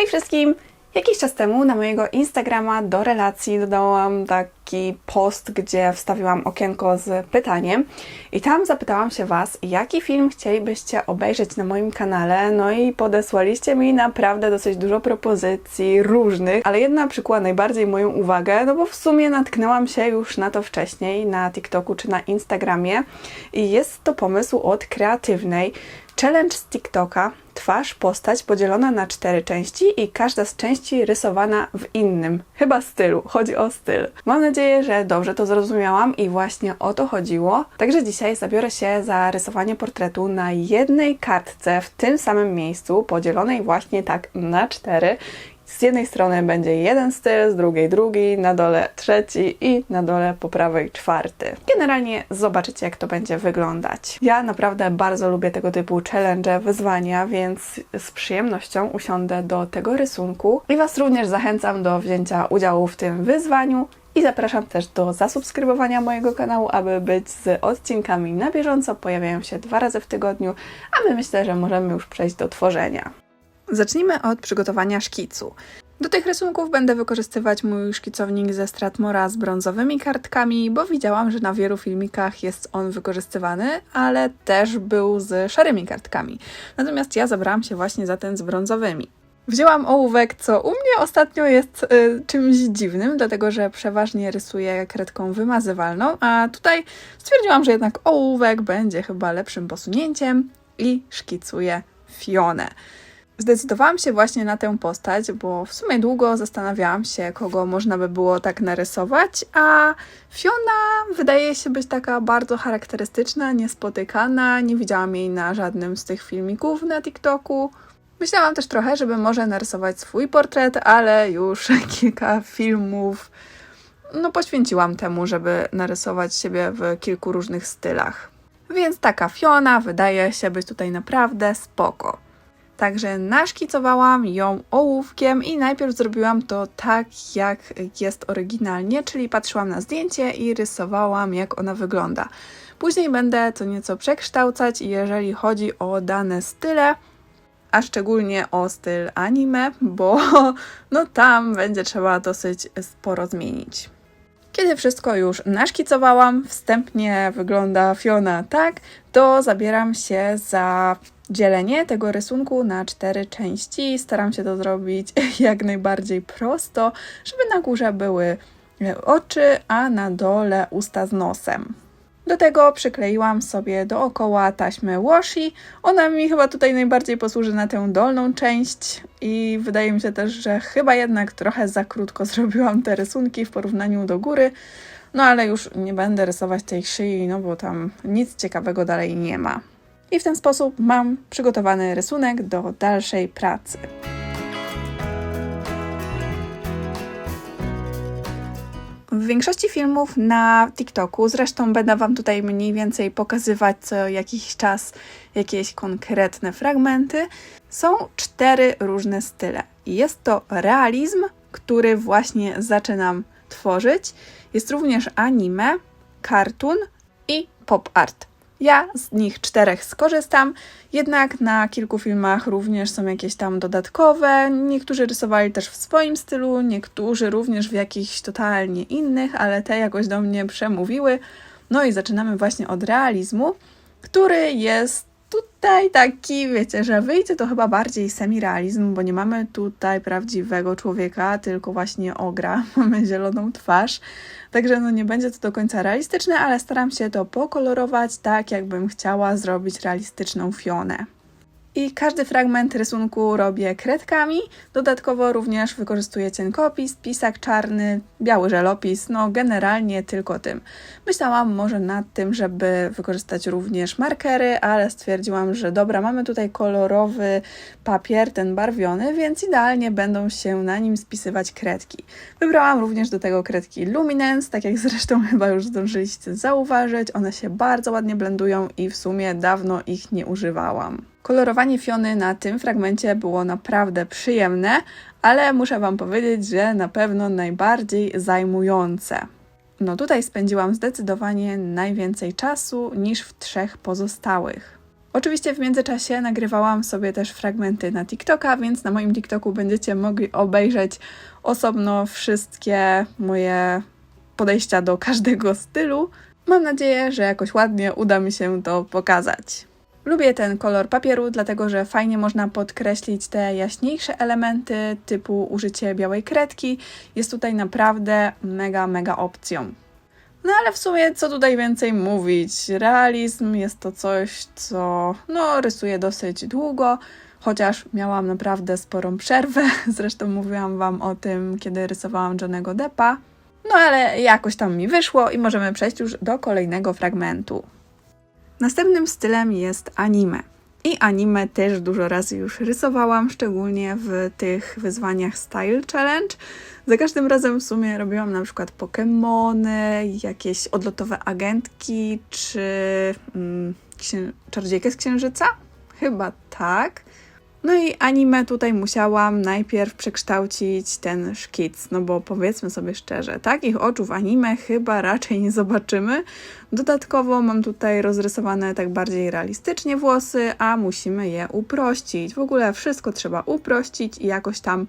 Hej wszystkim! Jakiś czas temu na mojego Instagrama do relacji dodałam taki post, gdzie wstawiłam okienko z pytaniem i tam zapytałam się Was, jaki film chcielibyście obejrzeć na moim kanale, no i podesłaliście mi naprawdę dosyć dużo propozycji różnych, ale jedna przykuła najbardziej moją uwagę, no bo w sumie natknęłam się już na to wcześniej na TikToku czy na Instagramie i jest to pomysł od kreatywnej, Challenge z TikToka, twarz, postać podzielona na cztery części i każda z części rysowana w innym, chyba stylu. Chodzi o styl. Mam nadzieję, że dobrze to zrozumiałam i właśnie o to chodziło. Także dzisiaj zabiorę się za rysowanie portretu na jednej kartce w tym samym miejscu, podzielonej właśnie tak na cztery z jednej strony będzie jeden styl, z drugiej drugi, na dole trzeci i na dole po prawej czwarty. Generalnie zobaczycie, jak to będzie wyglądać. Ja naprawdę bardzo lubię tego typu challenge, wyzwania, więc z przyjemnością usiądę do tego rysunku i Was również zachęcam do wzięcia udziału w tym wyzwaniu. I zapraszam też do zasubskrybowania mojego kanału, aby być z odcinkami na bieżąco. Pojawiają się dwa razy w tygodniu, a my myślę, że możemy już przejść do tworzenia. Zacznijmy od przygotowania szkicu. Do tych rysunków będę wykorzystywać mój szkicownik ze Stratmora z brązowymi kartkami, bo widziałam, że na wielu filmikach jest on wykorzystywany, ale też był z szarymi kartkami. Natomiast ja zabrałam się właśnie za ten z brązowymi. Wzięłam ołówek, co u mnie ostatnio jest y, czymś dziwnym, dlatego że przeważnie rysuję kredką wymazywalną, a tutaj stwierdziłam, że jednak ołówek będzie chyba lepszym posunięciem i szkicuję Fionę. Zdecydowałam się właśnie na tę postać, bo w sumie długo zastanawiałam się, kogo można by było tak narysować, a Fiona wydaje się być taka bardzo charakterystyczna, niespotykana, nie widziałam jej na żadnym z tych filmików na TikToku. Myślałam też trochę, żeby może narysować swój portret, ale już kilka filmów no, poświęciłam temu, żeby narysować siebie w kilku różnych stylach. Więc taka Fiona wydaje się być tutaj naprawdę spoko. Także naszkicowałam ją ołówkiem i najpierw zrobiłam to tak, jak jest oryginalnie, czyli patrzyłam na zdjęcie i rysowałam, jak ona wygląda. Później będę to nieco przekształcać, jeżeli chodzi o dane style, a szczególnie o styl anime, bo no tam będzie trzeba dosyć sporo zmienić. Kiedy wszystko już naszkicowałam, wstępnie wygląda Fiona tak, to zabieram się za dzielenie tego rysunku na cztery części. Staram się to zrobić jak najbardziej prosto, żeby na górze były oczy, a na dole usta z nosem. Do tego przykleiłam sobie dookoła taśmę washi. Ona mi chyba tutaj najbardziej posłuży na tę dolną część i wydaje mi się też, że chyba jednak trochę za krótko zrobiłam te rysunki w porównaniu do góry. No ale już nie będę rysować tej szyi, no bo tam nic ciekawego dalej nie ma. I w ten sposób mam przygotowany rysunek do dalszej pracy. W większości filmów na TikToku, zresztą będę Wam tutaj mniej więcej pokazywać co jakiś czas jakieś konkretne fragmenty, są cztery różne style. Jest to realizm, który właśnie zaczynam tworzyć. Jest również anime, cartoon i pop art. Ja z nich czterech skorzystam, jednak na kilku filmach również są jakieś tam dodatkowe. Niektórzy rysowali też w swoim stylu, niektórzy również w jakichś totalnie innych, ale te jakoś do mnie przemówiły. No i zaczynamy właśnie od realizmu, który jest tutaj taki, wiecie, że wyjdzie to chyba bardziej semirealizm, bo nie mamy tutaj prawdziwego człowieka, tylko właśnie ogra, mamy zieloną twarz. Także no nie będzie to do końca realistyczne, ale staram się to pokolorować tak, jakbym chciała zrobić realistyczną Fionę. I każdy fragment rysunku robię kredkami. Dodatkowo również wykorzystuję cienkopis, pisak czarny, biały żelopis, no generalnie tylko tym. Myślałam może nad tym, żeby wykorzystać również markery, ale stwierdziłam, że dobra, mamy tutaj kolorowy papier, ten barwiony, więc idealnie będą się na nim spisywać kredki. Wybrałam również do tego kredki Luminance, tak jak zresztą chyba już zdążyliście zauważyć. One się bardzo ładnie blendują i w sumie dawno ich nie używałam. Kolorowanie Fiony na tym fragmencie było naprawdę przyjemne, ale muszę Wam powiedzieć, że na pewno najbardziej zajmujące. No tutaj spędziłam zdecydowanie najwięcej czasu niż w trzech pozostałych. Oczywiście w międzyczasie nagrywałam sobie też fragmenty na TikToka, więc na moim TikToku będziecie mogli obejrzeć osobno wszystkie moje podejścia do każdego stylu. Mam nadzieję, że jakoś ładnie uda mi się to pokazać. Lubię ten kolor papieru, dlatego że fajnie można podkreślić te jaśniejsze elementy, typu użycie białej kredki. Jest tutaj naprawdę mega, mega opcją. No ale w sumie co tutaj więcej mówić? Realizm jest to coś, co no, rysuję dosyć długo, chociaż miałam naprawdę sporą przerwę. Zresztą mówiłam Wam o tym, kiedy rysowałam Johnego Deppa. No ale jakoś tam mi wyszło i możemy przejść już do kolejnego fragmentu. Następnym stylem jest anime. I anime też dużo razy już rysowałam, szczególnie w tych wyzwaniach Style Challenge. Za każdym razem w sumie robiłam na przykład Pokémony, jakieś odlotowe agentki, czy mm, księ- czarodziejkę z księżyca? Chyba tak. No i anime tutaj musiałam najpierw przekształcić ten szkic, no bo powiedzmy sobie szczerze, takich oczu w anime chyba raczej nie zobaczymy. Dodatkowo mam tutaj rozrysowane tak bardziej realistycznie włosy, a musimy je uprościć. W ogóle wszystko trzeba uprościć i jakoś tam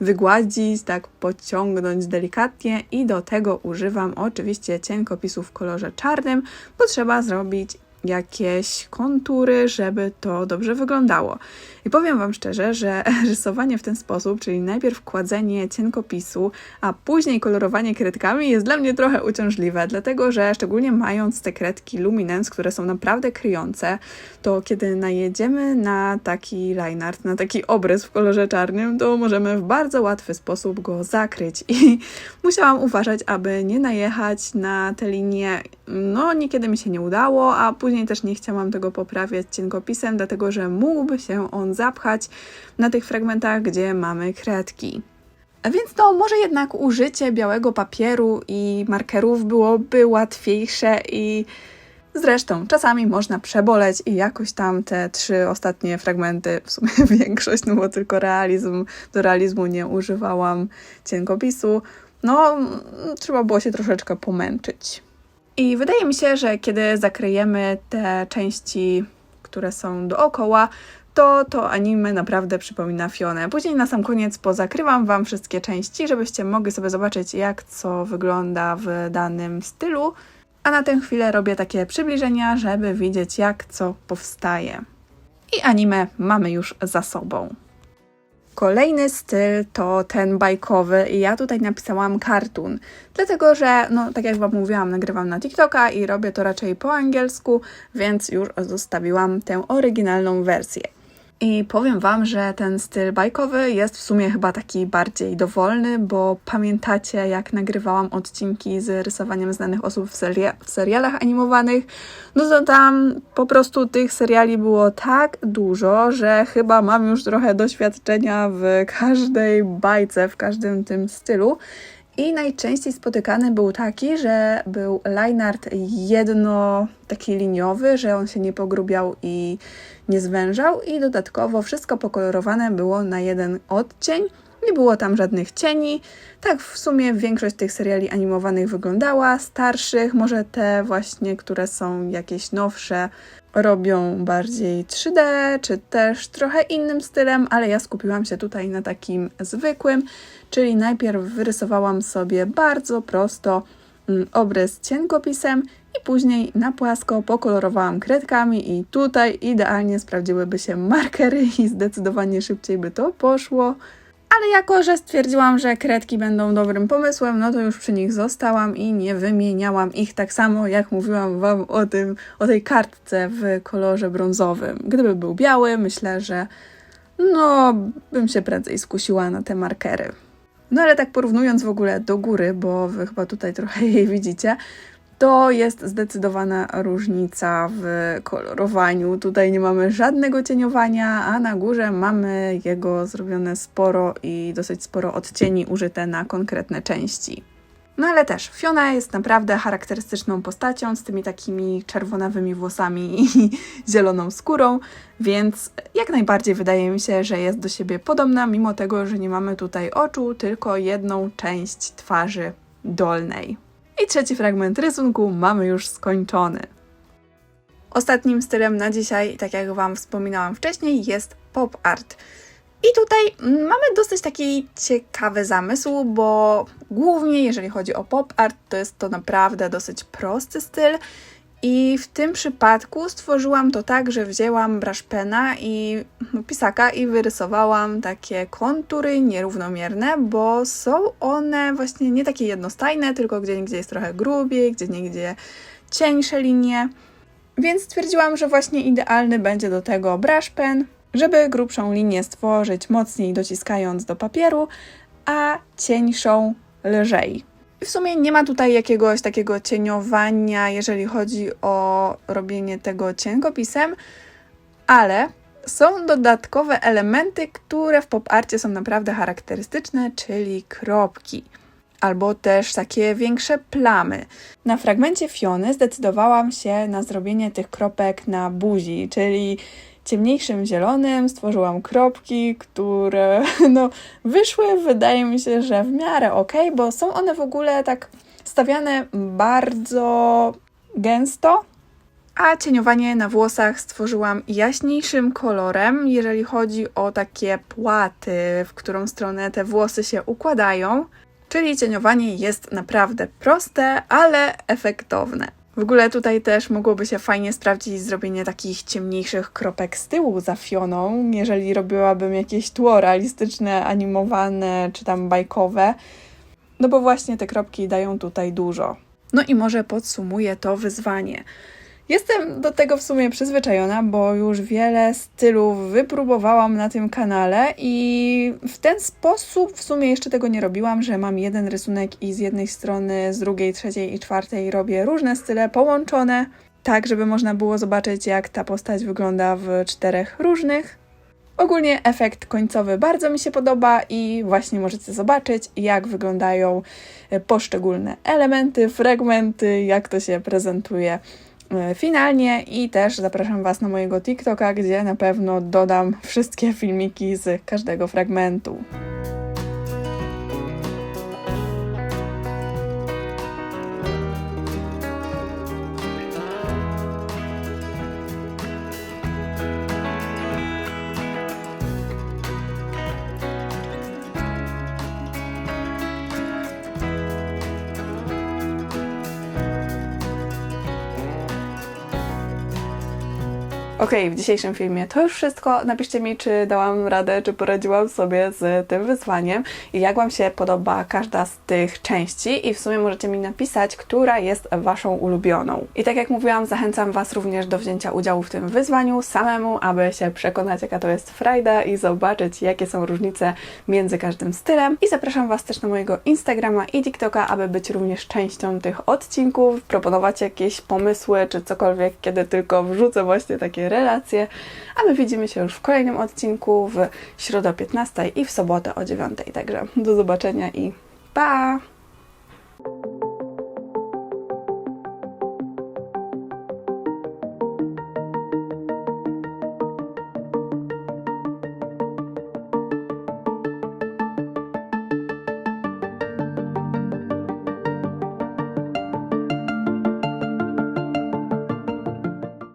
wygładzić, tak pociągnąć delikatnie i do tego używam oczywiście cienkopisu w kolorze czarnym, bo trzeba zrobić jakieś kontury, żeby to dobrze wyglądało. I powiem Wam szczerze, że rysowanie w ten sposób, czyli najpierw kładzenie cienkopisu, a później kolorowanie kredkami jest dla mnie trochę uciążliwe, dlatego że szczególnie mając te kredki Luminance, które są naprawdę kryjące, to kiedy najedziemy na taki line art, na taki obrys w kolorze czarnym, to możemy w bardzo łatwy sposób go zakryć i musiałam uważać, aby nie najechać na te linie. No, niekiedy mi się nie udało, a później też nie chciałam tego poprawiać cienkopisem, dlatego że mógłby się on zapchać na tych fragmentach, gdzie mamy kredki. A Więc to może jednak użycie białego papieru i markerów byłoby łatwiejsze i zresztą czasami można przeboleć i jakoś tam te trzy ostatnie fragmenty, w sumie większość, no bo tylko realizm, do realizmu nie używałam cienkopisu, no trzeba było się troszeczkę pomęczyć. I wydaje mi się, że kiedy zakryjemy te części, które są dookoła, to to anime naprawdę przypomina Fionę. Później na sam koniec pozakrywam Wam wszystkie części, żebyście mogli sobie zobaczyć, jak co wygląda w danym stylu. A na tę chwilę robię takie przybliżenia, żeby widzieć, jak co powstaje. I anime mamy już za sobą. Kolejny styl to ten bajkowy i ja tutaj napisałam cartoon, dlatego że, no tak jak Wam mówiłam, nagrywam na TikToka i robię to raczej po angielsku, więc już zostawiłam tę oryginalną wersję. I powiem Wam, że ten styl bajkowy jest w sumie chyba taki bardziej dowolny, bo pamiętacie, jak nagrywałam odcinki z rysowaniem znanych osób w, seria w serialach animowanych, no to tam po prostu tych seriali było tak dużo, że chyba mam już trochę doświadczenia w każdej bajce, w każdym tym stylu. I najczęściej spotykany był taki, że był line art jedno taki liniowy, że on się nie pogrubiał i nie zwężał i dodatkowo wszystko pokolorowane było na jeden odcień. Nie było tam żadnych cieni. Tak w sumie większość tych seriali animowanych wyglądała, starszych, może te właśnie, które są jakieś nowsze, robią bardziej 3D, czy też trochę innym stylem, ale ja skupiłam się tutaj na takim zwykłym, czyli najpierw wyrysowałam sobie bardzo prosto mm, obrys cienkopisem i później na płasko pokolorowałam kredkami i tutaj idealnie sprawdziłyby się markery i zdecydowanie szybciej by to poszło. Ale jako, że stwierdziłam, że kredki będą dobrym pomysłem, no to już przy nich zostałam i nie wymieniałam ich tak samo, jak mówiłam Wam o tym, o tej kartce w kolorze brązowym. Gdyby był biały, myślę, że no, bym się prędzej skusiła na te markery. No ale tak porównując w ogóle do góry, bo Wy chyba tutaj trochę jej widzicie, to jest zdecydowana różnica w kolorowaniu. Tutaj nie mamy żadnego cieniowania, a na górze mamy jego zrobione sporo i dosyć sporo odcieni użyte na konkretne części. No ale też Fiona jest naprawdę charakterystyczną postacią z tymi takimi czerwonawymi włosami i zieloną skórą, więc jak najbardziej wydaje mi się, że jest do siebie podobna, mimo tego, że nie mamy tutaj oczu, tylko jedną część twarzy dolnej. I trzeci fragment rysunku mamy już skończony. Ostatnim stylem na dzisiaj, tak jak Wam wspominałam wcześniej, jest pop art. I tutaj mm, mamy dosyć taki ciekawy zamysł, bo głównie jeżeli chodzi o pop art, to jest to naprawdę dosyć prosty styl. I w tym przypadku stworzyłam to tak, że wzięłam brush pena i no, pisaka i wyrysowałam takie kontury nierównomierne, bo są one właśnie nie takie jednostajne, tylko gdzie niegdzie jest trochę grubiej, gdzie niegdzie cieńsze linie. Więc stwierdziłam, że właśnie idealny będzie do tego brush pen, żeby grubszą linię stworzyć mocniej dociskając do papieru, a cieńszą lżej. W sumie nie ma tutaj jakiegoś takiego cieniowania, jeżeli chodzi o robienie tego cienkopisem, ale są dodatkowe elementy, które w pop arcie są naprawdę charakterystyczne, czyli kropki albo też takie większe plamy. Na fragmencie Fiony zdecydowałam się na zrobienie tych kropek na buzi, czyli ciemniejszym zielonym stworzyłam kropki, które no, wyszły, wydaje mi się, że w miarę ok, bo są one w ogóle tak stawiane bardzo gęsto. A cieniowanie na włosach stworzyłam jaśniejszym kolorem, jeżeli chodzi o takie płaty, w którą stronę te włosy się układają. Czyli cieniowanie jest naprawdę proste, ale efektowne. W ogóle tutaj też mogłoby się fajnie sprawdzić zrobienie takich ciemniejszych kropek z tyłu za fioną, jeżeli robiłabym jakieś tło realistyczne, animowane czy tam bajkowe. No bo właśnie te kropki dają tutaj dużo. No i może podsumuję to wyzwanie. Jestem do tego w sumie przyzwyczajona, bo już wiele stylów wypróbowałam na tym kanale i w ten sposób w sumie jeszcze tego nie robiłam, że mam jeden rysunek i z jednej strony, z drugiej, trzeciej i czwartej robię różne style połączone, tak żeby można było zobaczyć jak ta postać wygląda w czterech różnych. Ogólnie efekt końcowy bardzo mi się podoba i właśnie możecie zobaczyć, jak wyglądają poszczególne elementy, fragmenty, jak to się prezentuje finalnie i też zapraszam Was na mojego TikToka, gdzie na pewno dodam wszystkie filmiki z każdego fragmentu. Okej, w dzisiejszym filmie to już wszystko. Napiszcie mi, czy dałam radę, czy poradziłam sobie z tym wyzwaniem i jak Wam się podoba każda z tych części i w sumie możecie mi napisać, która jest Waszą ulubioną. I tak jak mówiłam, zachęcam Was również do wzięcia udziału w tym wyzwaniu samemu, aby się przekonać, jaka to jest frajda i zobaczyć, jakie są różnice między każdym stylem. I zapraszam Was też na mojego Instagrama i TikToka, aby być również częścią tych odcinków, proponować jakieś pomysły, czy cokolwiek, kiedy tylko wrzucę właśnie takie relacje, a my widzimy się już w kolejnym odcinku w środę o 15 i w sobotę o 9. Także do zobaczenia i pa!